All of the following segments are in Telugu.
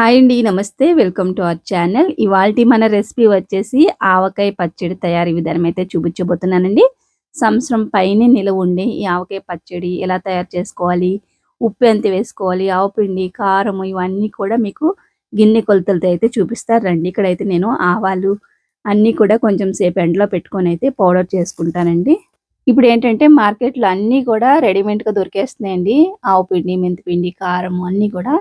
హాయ్ అండి నమస్తే. Welcome to our channel. ఇవాల్టి మన రెసిపీ వచ్చేసి ఆవకాయ పచ్చడి తయారీ విధానం అయితే చూపించబోతున్నానండి. సంవత్సరం పైన నిలవ ఉండే ఈ ఆవకాయ పచ్చడి ఎలా తయారు చేసుకోవాలి ఉప్పు ఎంత వేసుకోవాలి ఆవపిండి కారం ఇవన్నీ కూడా మీకు గిన్నె కొలతలతో అయితే చూపిస్తారు. రండి ఇక్కడైతే నేను ఆవాలు అన్నీ కూడా కొంచెం సేపు ఎండలో పెట్టుకొని అయితే పౌడర్ చేసుకుంటానండి. ఇప్పుడు ఏంటంటే మార్కెట్లో అన్నీ కూడా రెడీమేడ్గా దొరికేస్తున్నాయండి. ఆవపిండి మెంతిపిండి కారం అన్నీ కూడా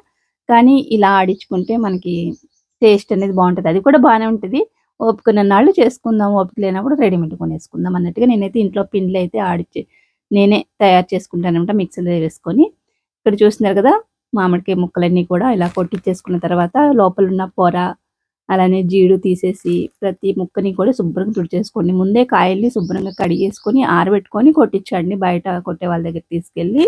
కానీ ఇలా ఆడించుకుంటే మనకి టేస్ట్ అనేది బాగుంటుంది. అది కూడా బాగానే ఉంటుంది. ఓపిక నాళ్ళు చేసుకుందాం. ఓపిక లేనప్పుడు రెడీమేడ్ కొనేసుకుందాం అన్నట్టుగా నేనైతే ఇంట్లో పిండిలు అయితే ఆడిచి నేనే తయారు చేసుకుంటానమాట మిక్సీలో వేసుకొని. ఇక్కడ చూస్తున్నారు కదా మామిడికాయ ముక్కలన్నీ కూడా ఇలా కొట్టించేసుకున్న తర్వాత లోపల ఉన్న పొర అలానే జీడు తీసేసి ప్రతి ముక్కని కూడా శుభ్రంగా తుడిచేసుకోండి. ముందే కాయల్ని శుభ్రంగా కడిగేసుకొని ఆరబెట్టుకొని కొట్టించండి. బయట కొట్టే వాళ్ళ దగ్గర తీసుకెళ్ళి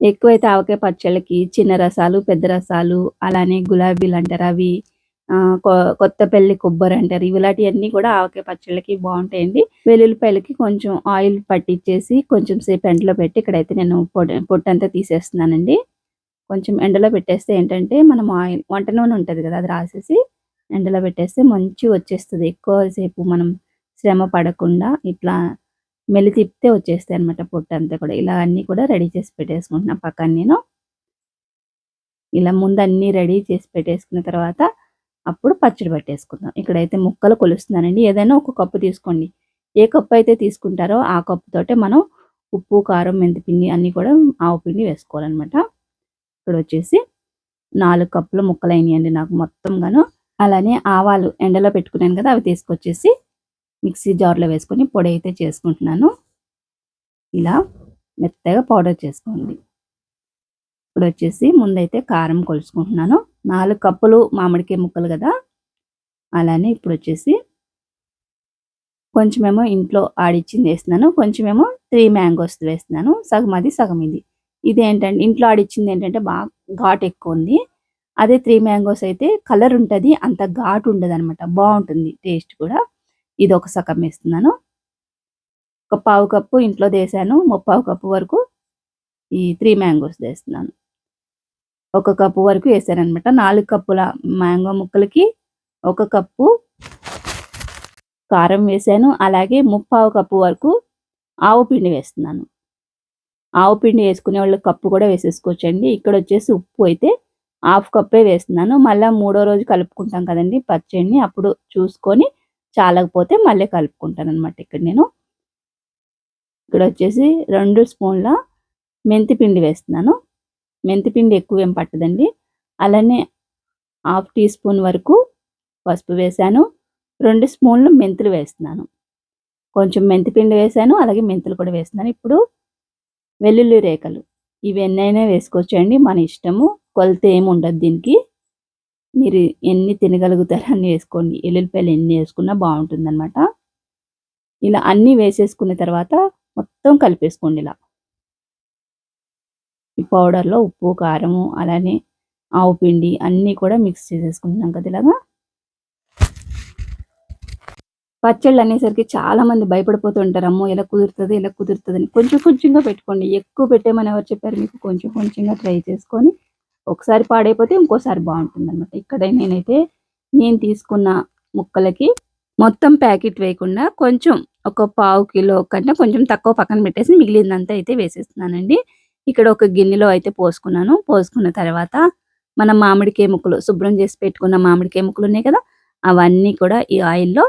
ఎక్కువైతే ఆవకాయ పచ్చళ్ళకి చిన్న రసాలు పెద్ద రసాలు అలానే గులాబీలు అంటారు అవి కొ- కొత్త పెళ్ళి కొబ్బరి అంటారు. ఇలాంటివన్నీ కూడా ఆవకాయ పచ్చళ్ళకి బాగుంటాయండి. వెల్లుల్లిపాయలకి కొంచెం ఆయిల్ పట్టించేసి కొంచెం సేపు ఎండలో పెట్టి ఇక్కడైతే నేను పొడి పొట్టంతా తీసేస్తున్నానండి. కొంచెం ఎండలో పెట్టేస్తే ఏంటంటే మనం ఆయిల్ వంట నూనె ఉంటుంది కదా అది రాసేసి ఎండలో పెట్టేస్తే మంచి వచ్చేస్తుంది. ఎక్కువసేపు మనం శ్రమ పడకుండా ఇట్లా మెల్లి తిప్పితే వచ్చేస్తాయి అనమాట పొట్టు అంతా కూడా. ఇలా అన్నీ కూడా రెడీ చేసి పెట్టేసుకుంటున్నా పక్కన నేను. ఇలా ముందు అన్నీ రెడీ చేసి పెట్టేసుకున్న తర్వాత అప్పుడు పచ్చడి పట్టేసుకుందాం. ఇక్కడైతే ముక్కలు కొలుస్తున్నానండి. ఏదైనా ఒక కప్పు తీసుకోండి. ఏ కప్పు అయితే తీసుకుంటారో ఆ కప్పు తోటే మనం ఉప్పు కారం మెంతిపిండి అన్నీ కూడా ఆవు పిండి వేసుకోవాలన్నమాట. ఇక్కడ వచ్చేసి నాలుగు కప్పుల ముక్కలు అయినాయండి నాకు మొత్తం గాను. అలానే ఆవాలు ఎండలో పెట్టుకున్నాను కదా అవి తీసుకొచ్చేసి మిక్సీ జార్లో వేసుకొని పొడి అయితే చేసుకుంటున్నాను. ఇలా మెత్తగా పౌడర్ చేసుకోండి. ఇప్పుడు వచ్చేసి ముందైతే కారం కొలుచుకుంటున్నాను. నాలుగు కప్పులు మామిడికాయ ముక్కలు కదా. అలానే ఇప్పుడు వచ్చేసి కొంచెమేమో ఇంట్లో ఆడిచ్చింది వేస్తున్నాను. కొంచెమేమో త్రీ మ్యాంగోస్ వేస్తున్నాను. సగం అది సగం ఇది. ఇది ఏంటంటే ఇంట్లో ఆడిచ్చింది ఏంటంటే బాగా ఘాట్ ఎక్కువ ఉంది. అదే త్రీ మ్యాంగోస్ అయితే కలర్ ఉంటుంది అంత ఘాటు ఉండదు అనమాట బాగుంటుంది టేస్ట్ కూడా. ఇది ఒక సగం వేస్తున్నాను. ఒక పావు కప్పు ఇంట్లో వేసాను ముప్పావు కప్పు వరకు ఈ త్రీ మ్యాంగోస్ వేస్తున్నాను ఒక కప్పు వరకు వేసాను అనమాట నాలుగు కప్పుల మ్యాంగో ముక్కలకి ఒక కప్పు కారం వేసాను. అలాగే ముప్పావు కప్పు వరకు ఆవు పిండి వేస్తున్నాను. ఆవు పిండి వేసుకునే వాళ్ళు కప్పు కూడా వేసేసుకోవచ్చండి. ఇక్కడ వచ్చేసి ఉప్పు అయితే హాఫ్ కప్పే వేస్తున్నాను. మళ్ళీ మూడో రోజు కలుపుకుంటాం కదండి పచ్చడిని. అప్పుడు చూసుకొని చాలకపోతే మళ్ళీ కలుపుకుంటాను అనమాట ఇక్కడ నేను. ఇక్కడ వచ్చేసి రెండు స్పూన్ల మెంతిపిండి వేస్తున్నాను. మెంతిపిండి ఎక్కువ ఏం పట్టదండి. అలానే హాఫ్ టీ స్పూన్ వరకు పసుపు వేసాను రెండు స్పూన్లు మెంతులు వేస్తున్నాను. కొంచెం మెంతిపిండి వేశాను వేసాను అలాగే మెంతులు కూడా వేస్తున్నాను. ఇప్పుడు వెల్లుల్లి రేఖలు ఇవి ఎన్నైనా వేసుకోవచ్చండి మన ఇష్టము. కొలత ఏమి ఉండదు దీనికి. మీరు ఎన్ని తినగలుగుతారో అన్ని వేసుకోండి. ఎల్లుల్లిపాయలు ఎన్ని వేసుకున్నా బాగుంటుంది అనమాట ఇలా అన్నీ వేసేసుకున్న తర్వాత మొత్తం కలిపేసుకోండి ఇలా. ఈ పౌడర్లో ఉప్పు కారము అలానే ఆవు పిండి అన్నీ కూడా మిక్స్ చేసేసుకుంటున్నాం కదా ఇలాగా. పచ్చళ్ళు అనేసరికి చాలా మంది భయపడిపోతుంటారు అమ్మో ఇలా కుదురుతుంది ఇలా కుదురుతుంది కొంచెం కొంచెంగా పెట్టుకోండి. ఎక్కువ పెట్టేమని ఎవరు చెప్పారు మీకు? కొంచెం కొంచెంగా ట్రై చేసుకొని ఒకసారి పాడైపోతే ఇంకోసారి బాగుంటుంది అనమాట ఇక్కడ నేనైతే నేను తీసుకున్న ముక్కలకి మొత్తం ప్యాకెట్ వేయకుండా కొంచెం ఒక పావు కిలో కంటే కొంచెం తక్కువ పక్కన పెట్టేసి మిగిలిందంతా అయితే వేసేస్తున్నానండి. ఇక్కడ ఒక గిన్నెలో అయితే పోసుకున్నాను. పోసుకున్న తర్వాత మన మామిడికాయ ముక్కలు శుభ్రం చేసి పెట్టుకున్న మామిడికాయ ముక్కలు ఉన్నాయి కదా అవన్నీ కూడా ఈ ఆయిల్లో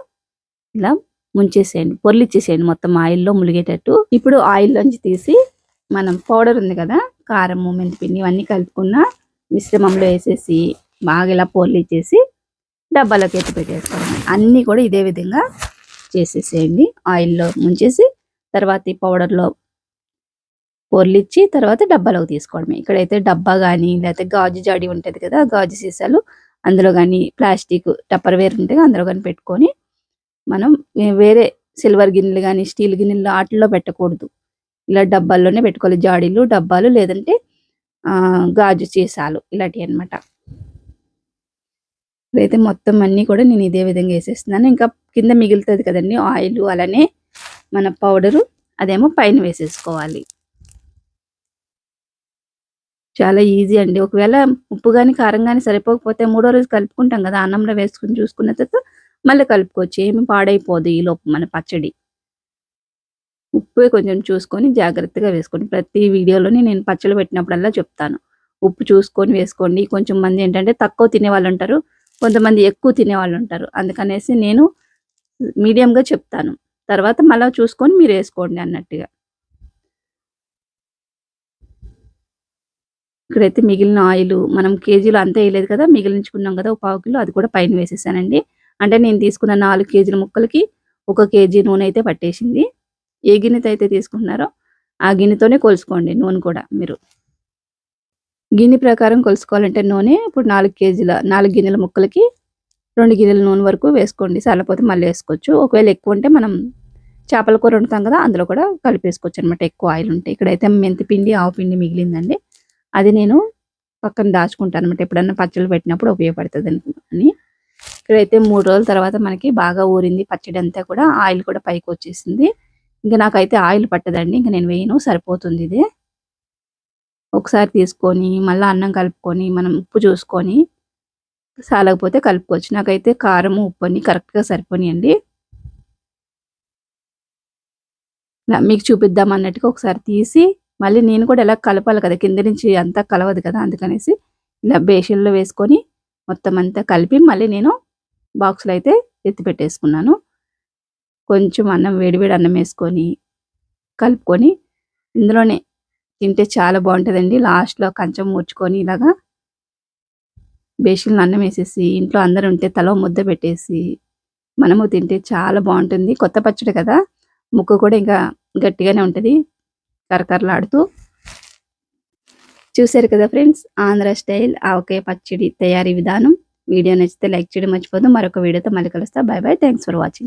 ఇలా ముంచేసేయండి. పొర్లిచ్చేసేయండి మొత్తం ఆయిల్లో ములిగేటట్టు. ఇప్పుడు ఆయిల్లోంచి తీసి మనం పౌడర్ ఉంది కదా కారము మెంతిపిండి ఇవన్నీ కలుపుకున్న మిశ్రమంలో వేసేసి బాగా ఇలా పొర్లిచ్చేసి డబ్బాలోకి ఎత్తి పెట్టేసుకోవాలి అన్నీ కూడా ఇదే విధంగా చేసేసేయండి. ఆయిల్లో ముంచేసి తర్వాత ఈ పౌడర్లో పొర్లిచ్చి తర్వాత డబ్బాలోకి తీసుకోవడమే. ఇక్కడైతే డబ్బా కానీ లేకపోతే గాజు జాడి ఉంటుంది కదా గాజు సీసాలు అందులో కానీ ప్లాస్టిక్ టప్పర్ వేర్ ఉంటే అందులో కానీ పెట్టుకొని మనం వేరే సిల్వర్ గిన్నెలు కానీ స్టీల్ గిన్నెలు వాటిల్లో పెట్టకూడదు. ఇలా డబ్బాల్లోనే పెట్టుకోవాలి. జాడీలు డబ్బాలు లేదంటే గాజు సీసాలు ఇలాంటివి అన్నమాట ఇప్పుడైతే మొత్తం అన్నీ కూడా నేను ఇదే విధంగా వేసేస్తున్నాను ఇంకా కింద మిగులుతుంది కదండి ఆయిల్ అలానే మన పౌడరు అదేమో పైన వేసేసుకోవాలి చాలా ఈజీ అండి. ఒకవేళ ఉప్పు కానీ కారం కానీ సరిపోకపోతే మూడో రోజు కలుపుకుంటాం కదా అన్నంలో వేసుకొని చూసుకున్న తర్వాత మళ్ళీ కలుపుకోవచ్చు. ఏమి పాడైపోదు ఈలోపు మన పచ్చడి. ఉప్పు కొంచెం చూసుకొని జాగ్రత్తగా వేసుకోండి. ప్రతి వీడియోలోని నేను పచ్చళ్ళు పెట్టినప్పుడల్లా చెప్తాను. ఉప్పు చూసుకొని వేసుకోండి. కొంచెం మంది ఏంటంటే తక్కువ తినేవాళ్ళుంటారు. కొంతమంది ఎక్కువ తినేవాళ్ళుంటారు. అందుకనేసి నేను మీడియంగా చెప్తాను. తర్వాత మళ్ళా చూసుకొని మీరు వేసుకోండి అన్నట్టుగా. ఇక్కడైతే మిగిలిన ఆయిలు మనం కేజీలు అంతా వేయలేదు కదా! మిగిలించుకున్నాం కదా! ఒక పావు కిలో అది కూడా పైన వేసేసానండి. అంటే నేను తీసుకున్న నాలుగు కేజీల ముక్కలకి ఒక కేజీ నూనె అయితే పట్టేసింది. ఏ గిన్నెతో అయితే తీసుకుంటున్నారో ఆ గిన్నెతోనే కొలుసుకోండి నూనె కూడా మీరు. గిన్నె ప్రకారం కొలుసుకోవాలంటే నూనె ఇప్పుడు నాలుగు కేజీల నాలుగు గిన్నెల ముక్కలకి రెండు గిన్నెల నూనె వరకు వేసుకోండి. సరిపోతే మళ్ళీ వేసుకోవచ్చు ఒకవేళ ఎక్కువ ఉంటే మనం చేపల కూర వండుతాం కదా! అందులో కూడా కలిపేసుకోవచ్చు అనమాట ఎక్కువ ఆయిల్ ఉంటే. ఇక్కడైతే మెంతిపిండి, ఆవు పిండి మిగిలిందండి. అది నేను పక్కన దాచుకుంటానన్నమాట. ఎప్పుడన్నా పచ్చళ్ళు పెట్టినప్పుడు ఉపయోగపడుతుంది అని. ఇక్కడైతే మూడు రోజుల తర్వాత మనకి బాగా ఊరింది పచ్చడి అంతా కూడా. ఆయిల్ కూడా పైకి వచ్చేసింది ఇంకా నాకైతే ఆయిల్ పట్టదండి. ఇంకా నేను వేయను సరిపోతుంది ఇది. ఒకసారి తీసుకొని మళ్ళీ అన్నం కలుపుకొని మనం ఉప్పు చూసుకొని సాలకపోతే కలుపుకోవచ్చు. నాకైతే కారము, ఉప్పు అన్ని కరెక్ట్‌గా సరిపోనియండి. మీకు చూపిద్దాం అన్నట్టుగా ఒకసారి తీసి మళ్ళీ నేను కూడా ఎలా కలపాలి కదా! కింద నుంచి అంతా కలవదు కదా! అందుకనేసి ఇలా బేషన్‌లో వేసుకొని మొత్తం అంతా కలిపి మళ్ళీ నేను బాక్స్‌లో అయితే ఎత్తి పెట్టేసుకున్నాను. కొంచెం అన్నం వేడి వేడి అన్నం వేసుకొని కలుపుకొని ఇందులోనే తింటే చాలా బాగుంటుందండి లాస్ట్‌లో కంచం ముడుచుకొని ఇలాగా బేషన్లు అన్నం వేసేసి ఇంట్లో అందరూ ఉంటే తలో ముద్ద పెట్టేసి మనము తింటే చాలా బాగుంటుంది కొత్త పచ్చడి కదా! ముక్కు కూడా ఇంకా గట్టిగానే ఉంటది. కరకరలాడుతూ. చూసారు కదా ఫ్రెండ్స్! ఆంధ్ర స్టైల్ ఆవకాయ పచ్చడి తయారీ విధానం. వీడియో నచ్చితే లైక్ చేయడం మర్చిపోదు మరొక వీడియోతో మళ్ళీ కలుస్తా. Bye bye. Thanks for watching.